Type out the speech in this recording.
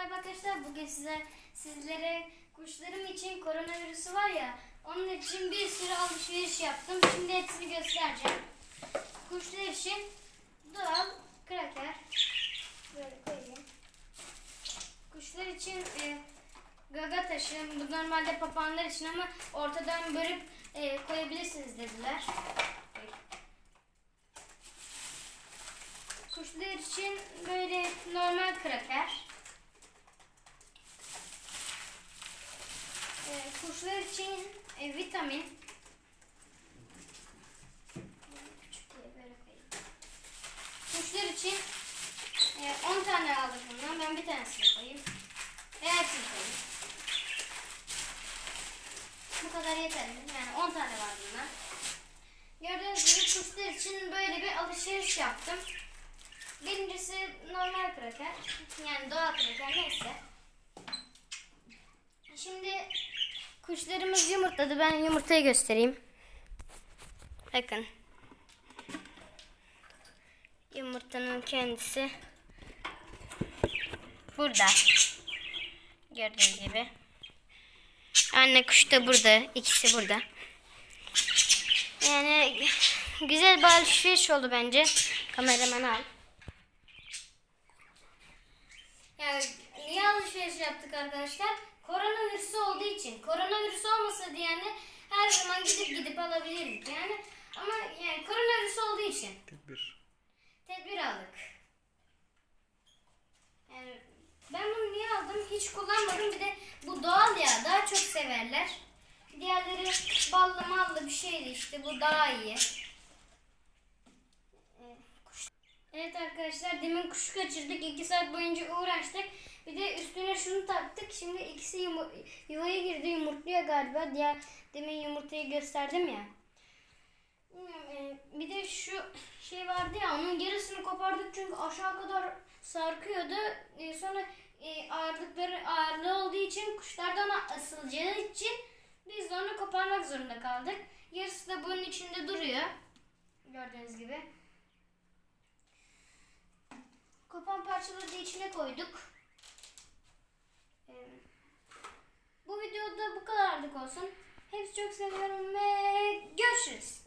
merhaba arkadaşlar. Bugün size sizlere kuşlarım için koronavirüsü var ya onun için bir sürü alışveriş yaptım. Şimdi hepsini göstereceğim. Kuşlar için doğal kraker böyle koyayım. Kuşlar için e, gaga taşı. Bu normalde papağanlar için ama ortadan bölüp e, koyabilirsiniz dediler. Kuşlar için böyle normal kraker. Kuşlar için e, vitamin. Kuşlar için e, 10 tane aldık bundan. Ben bir tanesini koyayım. Ve hepsini koyayım. Bu kadar yeterli. Yani 10 tane var bundan. Gördüğünüz gibi kuşlar için böyle bir alışveriş yaptım. Birincisi normal kraker. Yani doğal kraker neyse. Şimdi kuşlarımız yumurtladı. Ben yumurtayı göstereyim. Bakın. Yumurtanın kendisi burada. Gördüğünüz gibi. Anne kuş da burada. İkisi burada. Yani güzel bir alışveriş oldu bence. Kameraman al. Yani niye alışveriş yaptık arkadaşlar? Koronavirüsü olduğu için. Koronavirüsü olmasa yani her zaman gidip gidip alabilirdik yani. Ama yani koronavirüsü olduğu için Tedbir. tedbir aldık. Yani ben bunu niye aldım? Hiç kullanmadım. Bir de bu doğal ya. Daha çok severler. Diğerleri ballı mallı bir şeydi işte. Bu daha iyi. Evet arkadaşlar demin kuş kaçırdık. 2 saat boyunca uğraştık. Bir de üstüne şunu taktık. Şimdi ikisi yumu- yuvaya Yumurtluyor galiba. Diğer demin yumurtayı gösterdim ya. E, Bir de şu şey vardı ya onun yarısını kopardık çünkü aşağı kadar sarkıyordu. E, Sonra e, ağırlıkları ağırlığı olduğu için kuşlardan asılacağı için biz de onu koparmak zorunda kaldık. Yarısı da bunun içinde duruyor. Gördüğünüz gibi. Kopan parçaları da içine koyduk. E, Bu videoda bu kadarlık olsun. Hepsi çok seviyorum ve görüşürüz.